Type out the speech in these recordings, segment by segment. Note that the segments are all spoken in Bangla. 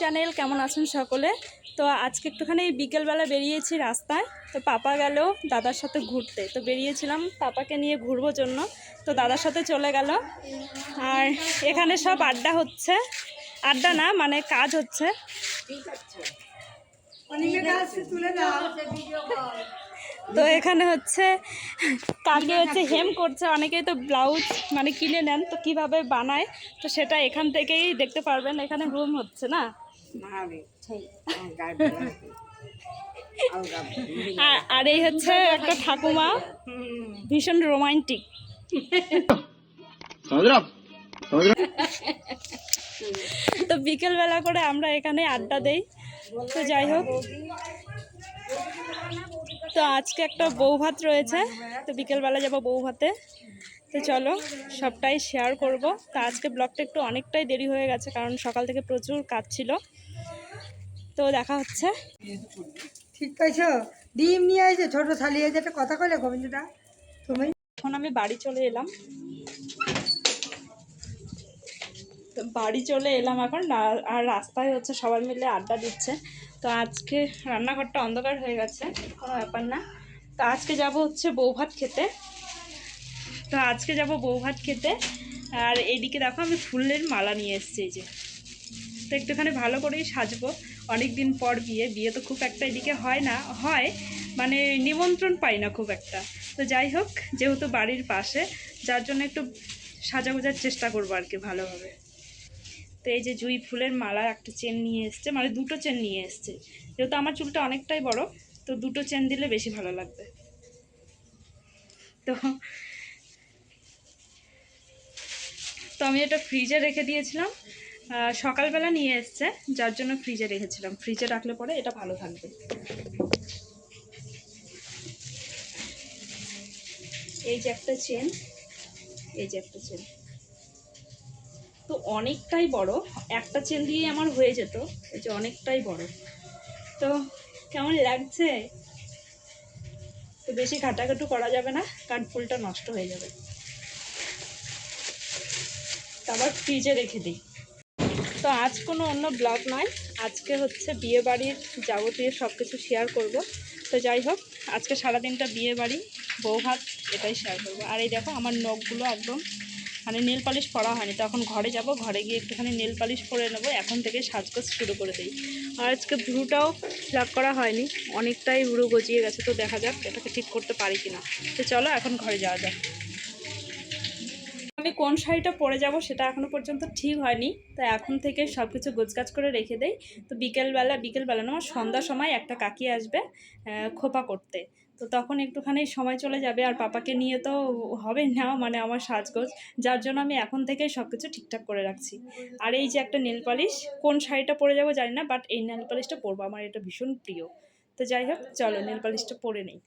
চ্যানেল কেমন আছেন সকলে? তো আজকে একটুখানি বিকেলবেলা বেরিয়েছি রাস্তায়। তো পাপা গেল দাদার সাথে ঘুরতে। তো বেরিয়েছিলাম পাপাকে নিয়ে ঘুরবো জন্য। তো দাদার সাথে চলে গেল। আর এখানে সব আড্ডা হচ্ছে। আড্ডা না মানে কাজ হচ্ছে। তো এখানে হচ্ছে কালকে হচ্ছে হেম করছে অনেকেই তো ব্লাউজ মানে কিনে নেন তো কীভাবে বানায় তো সেটা এখান থেকেই দেখতে পারবেন এখানে রুম হচ্ছে না? আর এই হচ্ছে একটা ঠাকুমা ভীষণ রোমান্টিক তো বিকেলবেলা করে আমরা এখানে আড্ডা দেই তো যাই হোক। তো আজকে একটা বউ ভাত রয়েছে তো বিকেলবেলা যাব বউ ভাতে। তো চলো সবটাই শেয়ার করব। তো আজকে ব্লগটা একটু অনেকটাই দেরি হয়ে গেছে কারণ সকাল থেকে প্রচুর কাজ ছিল। তো দেখা হচ্ছে। ঠিক পাইছ ডিম নিয়ে আসে ছোট থালি আছে একটা কথা কইলে গোবিন্দদা? তুমি? এখন আমি বাড়ি চলে এলাম। বাড়ি চলে এলাম এখন আর রাস্তায় হচ্ছে সবাই মিলে আড্ডা দিচ্ছে। তো আজকে রান্নাঘরটা অন্ধকার হয়ে গেছে, কোনো ব্যাপার না। তো আজকে যাব হচ্ছে বউ ভাত খেতে। তো আজকে যাব বউ ভাত খেতে। আর এইদিকে দেখো আমি ফুলের মালা নিয়ে এসেছি এই যে। তো একটুখানি ভালো করেই সাজবো। অনেক দিন পর বিয়ে বিয়ে তো খুব একটা এদিকে হয় না, হয়। মানে নিমন্ত্রণ পাই না খুব একটা। তো যাই হোক, যেহেতু বাড়ির পাশে, যার জন্য একটু সাজা গোজার চেষ্টা করব আর কি ভালোভাবে। তো এই যে জুই ফুলের মালা একটা চেন নিয়ে এসছে মানে দুটো চেন নিয়ে এসছে। যেহেতু আমার চুলটা অনেকটাই বড়, তো দুটো চেন দিলে বেশি ভালো লাগবে। তো তো আমি এটা ফ্রিজে রেখে দিয়েছিলাম। সকালবেলা নিয়ে এসছে, যার জন্য ফ্রিজে রেখেছিলাম। ফ্রিজে রাখলে পরে এটা ভালো থাকবে। এই যে একটা চেন, এই যে একটা চেন। তো অনেকটাই বড়। একটা চেন দিয়ে আমার হয়ে যেত। যে অনেকটাই বড়। তো কেমন লাগছে? তো বেশি ঘাটাঘাটু করা যাবে না কারণ ফুলটা নষ্ট হয়ে যাবে। আবার ফ্রিজে রেখে দিই। তো আজ কোনো অন্য ব্লগ নয়। আজকে হচ্ছে বিয়ে বাড়ির যাবতীয় সব কিছু শেয়ার করব। তো যাই হোক, আজকে সারাদিনটা বিয়ে বাড়ি বউ ভাত এটাই শেয়ার করব। আর এই দেখো, আমার নখগুলো একদম মানে নেল পালিশ পরা হয়নি। তো এখন ঘরে যাব, ঘরে গিয়ে একটুখানি নেল পালিশ পরে নেব। এখন থেকে সাজগোজ শুরু করে দিই। আর আজকে ভ্রুটাও ফ্ল্যাপ করা হয়নি। অনেকটাই ভ্রু গজিয়ে গেছে, তো দেখা যাক এটাকে ঠিক করতে পারি কিনা। তো চলো এখন ঘরে যাওয়া যাক। আমি কোন শাড়িটা পরে যাব সেটা এখনও পর্যন্ত ঠিক হয়নি। তো এখন থেকে সব কিছু গোছগাছ করে রেখে দেই। তো বিকেলবেলা বিকেলবেলা না সন্ধ্যার সময় একটা কাকি আসবে খোপা করতে। তো তখন একটুখানি সময় চলে যাবে আর পাপাকে নিয়ে তো হবে না মানে আমার সাজগোজ। যার জন্য আমি এখন থেকেই সব কিছু ঠিকঠাক করে রাখছি। আর এই যে একটা নেল পালিশ কোন শাড়িটা পরে যাব জানি না বাট এই নেল পালিশটা পরবো। আমার এটা ভীষণ প্রিয়। তো যাই হোক, চলো নেল পালিশটা পরে নেই।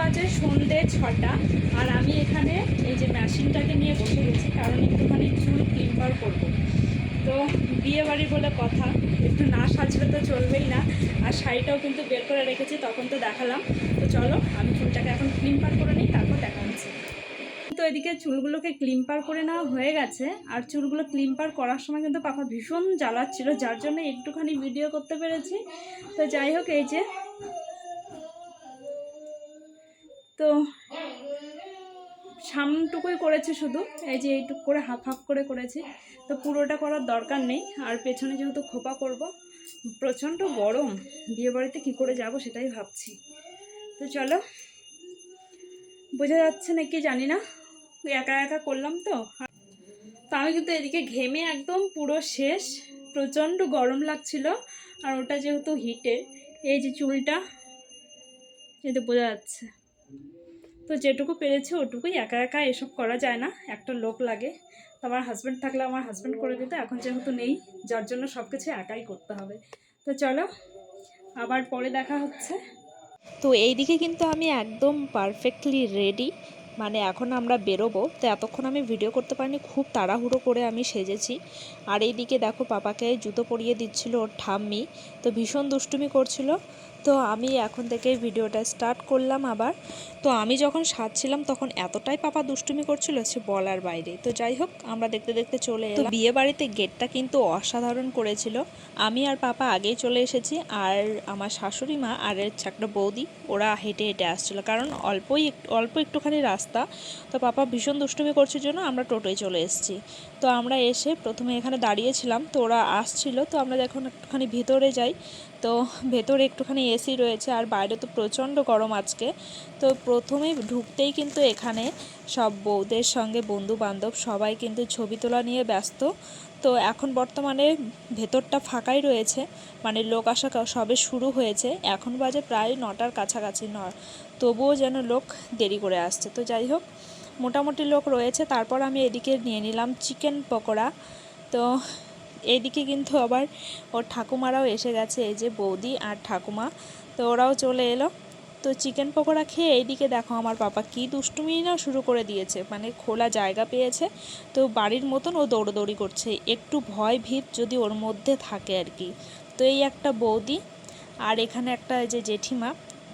বাজে সন্ধে ছটা, আর আমি এখানে এই যে মেশিনটাকে নিয়ে বসে গেছি, কারণ একটুখানি চুল ক্লিম্পার করব। তো বিয়ে বাড়ি বলে কথা, একটু না সাজলে তো চলবেই না, আর শাড়িটাও কিন্তু বের করে রেখেছি, তখন তো দেখালাম। তো চলো, আমি চুলটাকে এখন ক্লিম্পার করে নিই, তারপর দেখা হচ্ছে। তো এদিকে চুলগুলোকে ক্লিম্পার করে নেওয়া হয়ে গেছে, আর চুলগুলো ক্লিম্পার করার সময় কিন্তু পাপা ভীষণ জ্বালাচ্ছিল, যার জন্য একটুখানি ভিডিও করতে পেরেছি। তো যাই হোক, এই যে তো সামটুকুই করেছে শুধু, এই যে এইটুকু করে হাফ হাফ করে করেছি। তো পুরোটা করার দরকার নেই, আর পেছনে যেহেতু খোপা করব, প্রচণ্ড গরম বিয়ে বাড়িতে কী করে যাব সেটাই ভাবছি। তো চলো, বোঝা যাচ্ছে নাকি জানি না, একা একা করলাম তো। তো আমি কিন্তু এদিকে ঘেমে একদম পুরো শেষ, প্রচণ্ড গরম লাগছিল, আর ওটা যেহেতু হিটে এই যে চুলটা এতে বোঝা যাচ্ছে। তো যেটুকু পেরেছি ওটুকুই একা একা এসব করা যায় না, একটা লোক লাগে। তো আমার হাজব্যান্ড থাকলে আমার হাজব্যান্ড করে দিত, এখন যেহেতু নেই, যার জন্য সব কিছু একাই করতে হবে। তো চলো, আবার পরে দেখা হচ্ছে। তো এইদিকে কিন্তু আমি একদম পারফেক্টলি রেডি মানে এখন আমরা বেরোবো। তো এতক্ষণ আমি ভিডিও করতে পারিনি, খুব তাড়াহুড়ো করে আমি সেজেছি। আর এইদিকে দেখো, পাপাকে জুতো পরিয়ে দিচ্ছিল ওর ঠাম্মি। তো ভীষণ দুষ্টুমি করছিল। তো আমি এখন থেকে ভিডিওটা স্টার্ট করলাম আবার। তো আমি যখন সাজছিলাম তখন এতটাই পাপা দুষ্টুমি করছিল সে বলার বাইরে। তো যাই হোক আমরা দেখতে দেখতে চলে এলাম। বিয়ে বাড়িতে গেটটা কিন্তু অসাধারণ করেছিল। আমি আর পাপা আগেই চলে এসেছি আর আমার শাশুড়ি মা আর এর একটা বৌদি ওরা হেঁটে হেঁটে আসছিল কারণ অল্পই একটু অল্প একটুখানি রাস্তা। তো পাপা ভীষণ দুষ্টুমি করছে জন্য আমরা টোটোয় চলে এসেছি। তো আমরা এসে প্রথমে এখানে দাঁড়িয়েছিলাম তো ওরা আসছিল। তো আমরা যখন একটুখানি ভিতরে যাই তো ভেতরে একটুখানি এসি রয়েছে আর বাইরে তো প্রচণ্ড গরম আজকে। তো প্রথমে ঢুকতেই কিন্তু এখানে সব বউদের সঙ্গে বন্ধু বান্ধব সবাই কিন্তু ছবি তোলা নিয়ে ব্যস্ত। তো এখন বর্তমানে ভেতরটা ফাঁকাই রয়েছে মানে লোক আসা সবে শুরু হয়েছে। এখন বাজে প্রায় নটার কাছাকাছি ন তবুও যেন লোক দেরি করে আসছে। তো যাই হোক, মোটামুটি লোক রয়েছে। তারপর আমি এদিকে নিয়ে নিলাম চিকেন পকোড়া। তো এইদিকে কিন্তু আবার ওর ঠাকুমারাও এসে গেছে, এই যে বৌদি আর ঠাকুমা। তো ওরাও চলে এলো। তো চিকেন পকোড়া খেয়ে এইদিকে দেখো আমার পাপা কি দুষ্টুমি না শুরু করে দিয়েছে মানে খোলা জায়গা পেয়েছে। তো বাড়ির মতন ও দৌড়োদৌড়ি করছে, একটু ভয় ভীত যদি ওর মধ্যে থাকে আর কি। তো এই একটা বৌদি আর এখানে একটা যে জেঠিমা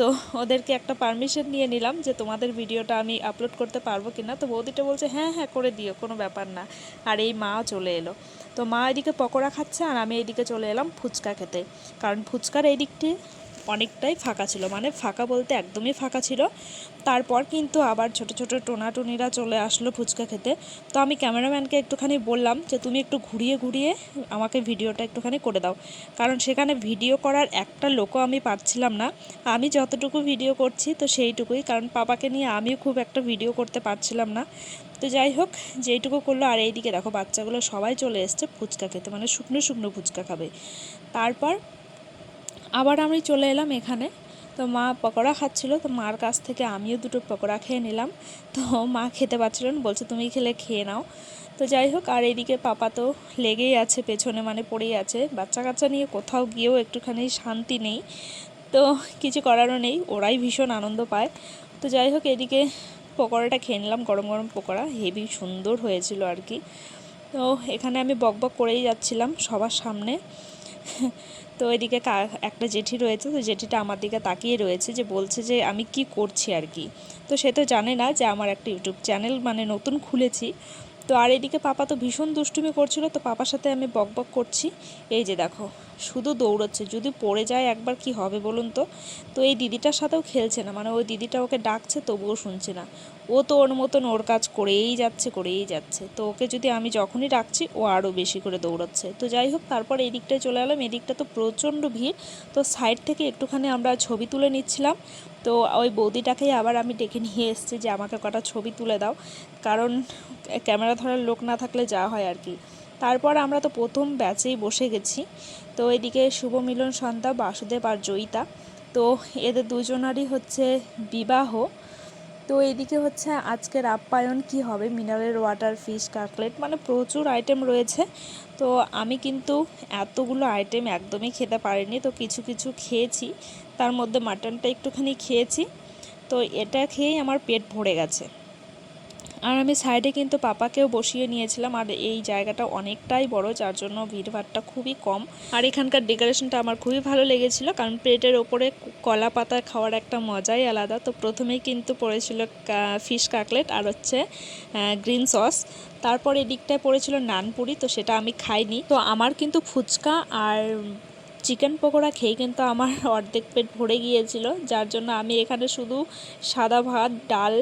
তো ওদেরকে একটা পারমিশন নিয়ে নিলাম যে তোমাদের ভিডিওটা আমি আপলোড করতে পারব কিনা। তো বৌদিটা বলছে হ্যাঁ হ্যাঁ করে দিও, কোনো ব্যাপার না। আর এই মা চলে এলো। তো মা এদিকে পকোড়া খাচ্ছে আর আমি এদিকে চলে এলাম ফুচকা খেতে। কারণ ফুচকার এই দিকটি অনেকটাই ফাঁকা ছিল। মানে ফাঁকা বলতে একদমই ফাঁকা ছিল। তারপর কিন্তু আবার ছোট ছোট টোনাটুনিরা চলে আসলো ফুচকা খেতে। তো আমি ক্যামেরাম্যানকে একটুখানি বললাম যে, তুমি একটু ঘুরিয়ে ঘুরিয়ে আমাকে ভিডিওটা একটুখানি করে দাও। কারণ সেখানে ভিডিও করার একটা লোকও আমি পাচ্ছিলাম না। আমি যতটুকু ভিডিও করছি তো সেইটুকুই। কারণ পাপাকে নিয়ে আমিও খুব একটা ভিডিও করতে পারছিলাম না। তো যাই হোক, যেইটুকু করল আর এইদিকে দেখো, বাচ্চাগুলো সবাই চলে এসছে ফুচকা খেতে। মানে শুকনো শুকনো ফুচকা খাবে। তারপর আবার আমি চলে এলাম এখানে। তো মা পকোড়া খাচ্ছিল, তো মার কাছ থেকে আমিও দুটো পকোড়া খেয়ে নিলাম। তো মা খেতে পারছিল না বলছে তুমি খেলে খেয়ে নাও। তো যাই হোক, আর এদিকে পাপা তো লেগেই আছে, পেছনে মানে পড়েই আছে। বাচ্চা কাচ্চা নিয়ে কোথাও গিয়েও একটুখানি শান্তি নেই। তো কিছু করারও নেই, ওরাই ভীষণ আনন্দ পায়। তো যাই হোক এদিকে পকোড়াটা খেয়ে নিলাম, গরম গরম পকোড়া। হেভি সুন্দর হয়েছিল আর কি। তো এখানে আমি বকবক করেই যাচ্ছিলাম সবার সামনে। তো এদিকে একটা জেঠি রয়েছে, তো জেঠিটা আমার দিকে তাকিয়ে রয়েছে যে বলছে যে আমি কি করছি আর কি। তো সে তো জানে না যে আমার একটা ইউটিউব চ্যানেল মানে নতুন খুলেছি। তো আর এদিকে পাপা তো ভীষণ দুষ্টুমি করছিল, তো পাপার সাথে আমি বকবক করছি। এই যে দেখো, শুধু দৌড়চ্ছে, যদি পড়ে যায় একবার কি হবে বলুন তো? তো এই দিদিটার সাথেও খেলছে না মানে ওই দিদিটা ওকে ডাকছে তবুও শুনছে না। ও তো ওর মতন ওর কাজ করেই যাচ্ছে করেই যাচ্ছে। তো ওকে যদি আমি যখনই ডাকছি, ও আরও বেশি করে দৌড়াচ্ছে। তো যাই হোক, তারপর এই দিকটায় চলে এলাম। এদিকটা তো প্রচণ্ড ভিড়। তো সাইড থেকে একটুখানি আমরা ছবি তুলে নিচ্ছিলাম। তো ওই বৌদিটাকেই আবার আমি ডেকে নিয়ে এসেছি যে, আমাকে কটা ছবি তুলে দাও। কারণ ক্যামেরা ধরার লোক না থাকলে যা হয় আর কি। তারপর আমরা তো প্রথম ব্যাচেই বসে গেছি। তো এদিকে শুভ মিলন সন্ধ্যা, বাসুদেব আর জয়িতা। তো এদের দুজনারই হচ্ছে বিবাহ। তো এদিকে হচ্ছে আজকের আপ্যায়ন কি হবে? মিনারেল ওয়াটার, ফিশ, কাকলেট মানে প্রচুর আইটেম রয়েছে। তো আমি কিন্তু এতগুলো আইটেম একদমই খেতে পারিনি। তো কিছু কিছু খেয়েছি। তার মধ্যে মাটনটা একটুখানি খেয়েছি। তো এটা খেয়েই আমার পেট ভরে গেছে। আর আমি সাইডে কিন্তু পাপাকেও বসিয়ে নিয়েছিলাম, আর এই জায়গাটা অনেকটাই বড়, যার জন্য ভিড়ভাড়টা খুবই কম। আর এখানকার ডেকোরেশনটা আমার খুবই ভালো লেগেছিল, কারণ প্লেটের ওপরে কলা পাতা খাওয়ার একটা মজাই আলাদা। তো প্রথমেই কিন্তু পড়েছিল ফিশ কাকলেট, আর হচ্ছে গ্রিন সস। তারপর এদিকটায় পড়েছিল নানপুরি তো সেটা আমি খাইনি। তো আমার কিন্তু ফুচকা আর চিকেন পকোড়া খেয়ে কিন্তু আমার অর্ধেক পেট ভরে গিয়েছিল, যার জন্য আমি এখানে শুধু সাদা ভাত, ডাল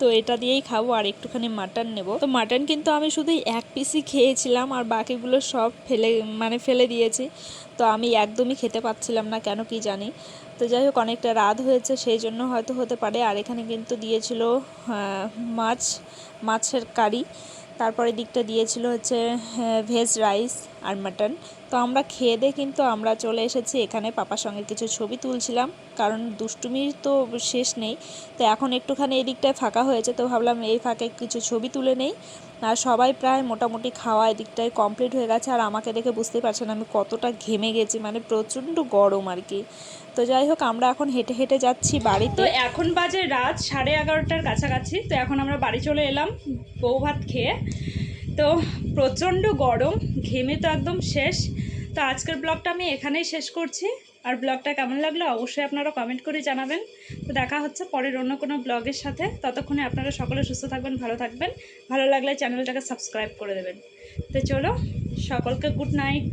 তো এটা দিয়েই খাব আর একটুখানি মাটন নেব। তো মাটন কিন্তু আমি শুধু এক পিসই খেয়েছিলাম আর বাকিগুলো সব ফেলে মানে ফেলে দিয়েছি। তো আমি একদমই খেতে পাচ্ছিলাম না, কেন কি জানি। তো যাই হোক, অনেকটা রাত হয়েছে, সেই জন্য হয়তো হতে পারে। আর এখানে কিন্তু দিয়েছিল মাছ, মাছের কারি। তারপরে দিকটা দিয়েছিল হচ্ছে ভেজ রাইস আর মাটন। তো আমরা খেয়ে দিয়ে কিন্তু আমরা চলে এসেছি। এখানে পাপার সঙ্গে কিছু ছবি তুলছিলাম, কারণ দুষ্টুমির তো শেষ নেই। তো এখন একটুখানি এদিকটায় ফাঁকা হয়েছে, তো ভাবলাম এই ফাঁকে কিছু ছবি তুলে নেই। আর সবাই প্রায় মোটামুটি খাওয়া এদিকটায় কমপ্লিট হয়ে গেছে। আর আমাকে দেখে বুঝতেই পারছেন আমি কতটা ঘেমে গেছি মানে প্রচণ্ড গরম আর কি। তো যাই হোক, আমরা এখন হেঁটে হেঁটে যাচ্ছি তো বাড়িতে এখন বাজে রাত সাড়ে এগারোটার কাছাকাছি। তো এখন আমরা বাড়ি চলে এলাম বউ ভাত খেয়ে। তো প্রচণ্ড গরম, ঘেমে তো একদম শেষ। তো আজকের ব্লগটা আমি এখানেই শেষ করছি। আর ব্লগটা কেমন লাগল অবশ্যই আপনারা কমেন্ট করে জানাবেন। তো দেখা হচ্ছে পরের অন্য কোনো ব্লগের সাথে। ততক্ষণে আপনারা সকলে সুস্থ থাকবেন, ভালো থাকবেন। ভালো লাগলে চ্যানেলটাকে সাবস্ক্রাইব করে দেবেন। তো চলো, সকলকে গুড নাইট